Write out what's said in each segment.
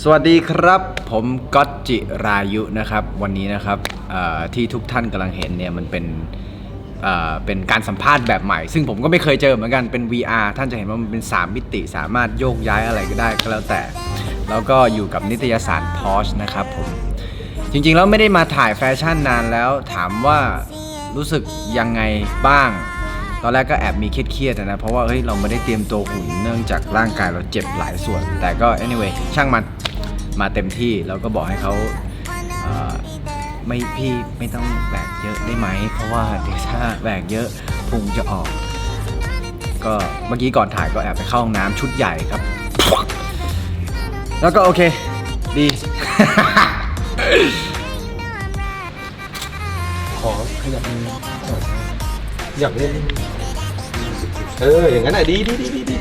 สวัสดีครับผมก๊อตจิรายุนะครับ วันนี้นะครับที่ทุกท่านกำลังเห็นเนี่ยมันเป็นเอ่อเป็นการสัมภาษณ์แบบใหม่ ซึ่งผมก็ไม่เคยเจอเหมือนกันเป็น VR ท่านจะเห็นว่ามันเป็น 3 มิติสามารถโยกย้ายอะไรก็ได้ก็แล้วแต่ แล้วก็อยู่กับนิตยสาร Porsche นะครับผม จริงๆแล้วไม่ได้มาถ่ายแฟชั่นนานแล้วถามว่ารู้สึกยังไงบ้าง ตอนแรกก็แอบมีเครียดๆนะ เพราะว่าเฮ้ยเราไม่ได้เตรียมตัวหุ่นเนื่องจากร่างกายเราเจ็บหลายส่วน แต่ก็ anyway ช่างมัน มาเต็มที่แล้วก็บอกให้เขาเไม่พี่ไม่ต้องแบกเยอะได้ไหม เพราะว่าเดี๋ยวถ้าแบกเยอะพุงจะออก ก็เมื่อกี้ก่อนถ่ายก็แอบไปเข้าห้องน้ำชุดใหญ่ครับ แล้วก็โอเค ดีขอขยับมืออยากเล่นเอออย่างนั้นอะดีดีดีดีดี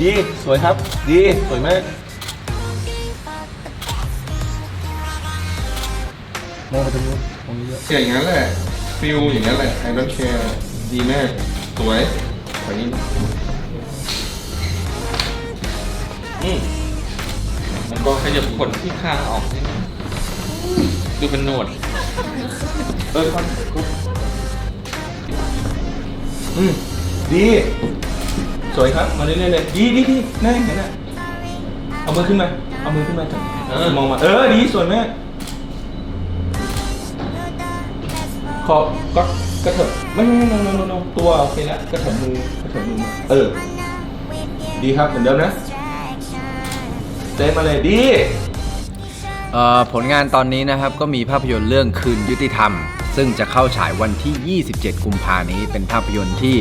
ดีสวยครับ ดีสวยมาก มองไปตรงนู้นตรงนี้เยอะอย่างนั้นแหละฟิลอย่างนั้นแหละไอรอนแชร์ดีมากสวยขอยิ้มอืมมันก็ขยับขนที่ข้างออกนิดนึงดูเป็นหนวดเออครับครับอืมดี สวยครับ มาเรื่อยๆเลย ดีดีดีนั่นอย่างนั้นอะเอามือขึ้นมา เอามือขึ้นมาจับเออมองมา เออ ดี สวยมาก ขอบก็กระเถิบไม่ไม่ไม่ไม่ไม่ไม่ตัวโอเคแล้วกระเถิบมือกระเถิบมือมาเออ ดีครับเหมือนเดิมนะเต้นมาเลยดี เอ่อผลงานตอนนี้นะครับก็มีภาพยนตร์เรื่องคืนยุติธรรม ซึ่งจะเข้าฉายวันที่ 27 กุมภานี้เป็นภาพยนตร์ที่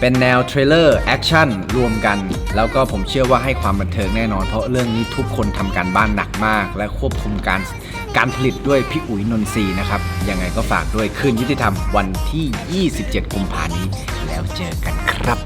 เป็นแนวเทรลเลอร์แอคชั่นรวมกัน แล้วก็ผมเชื่อว่าให้ความบันเทิงแน่นอน เพราะเรื่องนี้ทุกคนทำการบ้านหนักมาก และควบคุมการการผลิตด้วยพี่อุ๋ยนนทรีนะครับ ยังไงก็ฝากด้วยคืนยุติธรรมวันที่ 27 กุมภานี้ แล้วเจอกันครับ